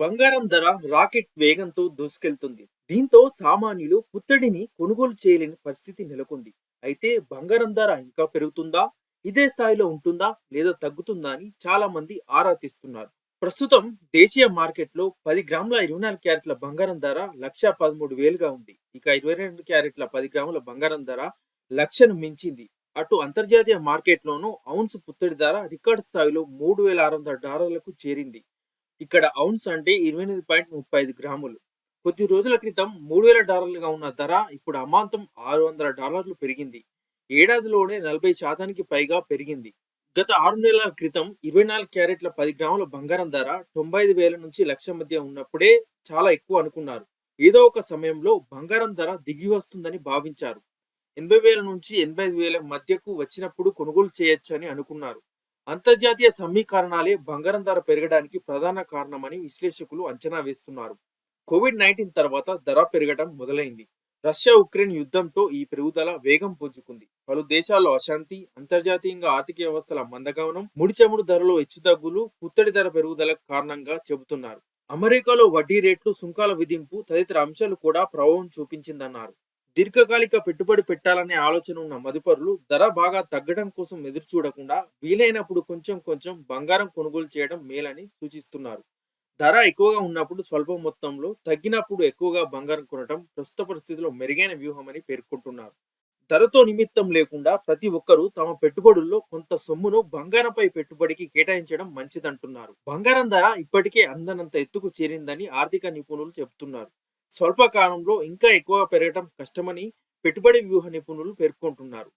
బంగారం ధర రాకెట్ వేగంతో దూసుకెళ్తుంది. దీంతో సామాన్యులు పుత్తడిని కొనుగోలు చేయలేని పరిస్థితి నెలకొంది. అయితే బంగారం ధర ఇంకా పెరుగుతుందా? ఇదే స్థాయిలో ఉంటుందా? లేదా తగ్గుతుందా అని చాలా మంది ఆరా తీస్తున్నారు. ప్రస్తుతం దేశీయ మార్కెట్లో పది గ్రాముల ఇరవై నాలుగు క్యారెట్ల బంగారం ధర లక్ష పదమూడు వేలుగా ఉంది. ఇక ఇరవై రెండు క్యారెట్ల పది గ్రాముల బంగారం ధర లక్షను మించింది. అటు అంతర్జాతీయ మార్కెట్లోనూ ఔన్స్ పుత్తడి ధర రికార్డు స్థాయిలో మూడు వేల ఆరు వందల డాలర్లకు చేరింది. ఇక్కడ ఔన్స్ అంటే ఇరవై ఎనిమిది పాయింట్ ముప్పై ఐదు గ్రాములు. కొద్ది రోజుల క్రితం మూడు వేల డాలర్లుగా ఉన్న ధర ఇప్పుడు అమాంతం ఆరు వందల డాలర్లు పెరిగింది. ఏడాదిలోనే నలభై శాతానికి పైగా పెరిగింది. గత ఆరు నెలల క్రితం ఇరవై నాలుగు క్యారెట్ల పది గ్రాముల బంగారం ధర తొంభై ఐదు వేల నుంచి లక్ష మధ్య ఉన్నప్పుడే చాలా ఎక్కువ అనుకున్నారు. ఏదో ఒక సమయంలో బంగారం ధర దిగి వస్తుందని భావించారు. ఎనభై వేల నుంచి ఎనభై ఐదు వేల మధ్యకు వచ్చినప్పుడు కొనుగోలు చేయొచ్చని అనుకున్నారు. అంతర్జాతీయ సమీకరణాలే బంగారం ధర పెరగడానికి ప్రధాన కారణమని విశ్లేషకులు అంచనా వేస్తున్నారు. కోవిడ్ నైన్టీన్ తర్వాత ధర పెరగడం మొదలైంది. రష్యా ఉక్రెయిన్ యుద్ధంతో ఈ పెరుగుదల వేగం పుంజుకుంది. పలు దేశాల్లో అశాంతి అంతర్జాతీయంగా ఆర్థిక వ్యవస్థల మందగమనం ముడిచముడు ధరలు ధరలో హెచ్చుతగ్గులు పుత్తడి ధర పెరుగుదల కారణంగా చెబుతున్నారు. అమెరికాలో వడ్డీ రేట్లు సుంకాల విధింపు తదితర అంశాలు కూడా ప్రభావం చూపించిందన్నారు. దీర్ఘకాలిక పెట్టుబడి పెట్టాలనే ఆలోచన ఉన్న మదుపరులు ధర బాగా తగ్గడం కోసం ఎదురు చూడకుండా వీలైనప్పుడు కొంచెం కొంచెం బంగారం కొనుగోలు చేయడం మేలని సూచిస్తున్నారు. ధర ఎక్కువగా ఉన్నప్పుడు స్వల్ప మొత్తంలో తగ్గినప్పుడు ఎక్కువగా బంగారం కొనడం ప్రస్తుత పరిస్థితిలో మెరుగైన వ్యూహం అని పేర్కొంటున్నారు. ధరతో నిమిత్తం లేకుండా ప్రతి ఒక్కరూ తమ పెట్టుబడుల్లో కొంత సొమ్మును బంగారంపై పెట్టుబడికి కేటాయించడం మంచిదంటున్నారు. బంగారం ధర ఇప్పటికే అందనంత ఎత్తుకు చేరిందని ఆర్థిక నిపుణులు చెబుతున్నారు. స్వల్పకాలంలో ఇంకా ఎక్కువ పెరగడం కష్టమని పెట్టుబడి వ్యూహ నిపుణులు పేర్కొంటున్నారు.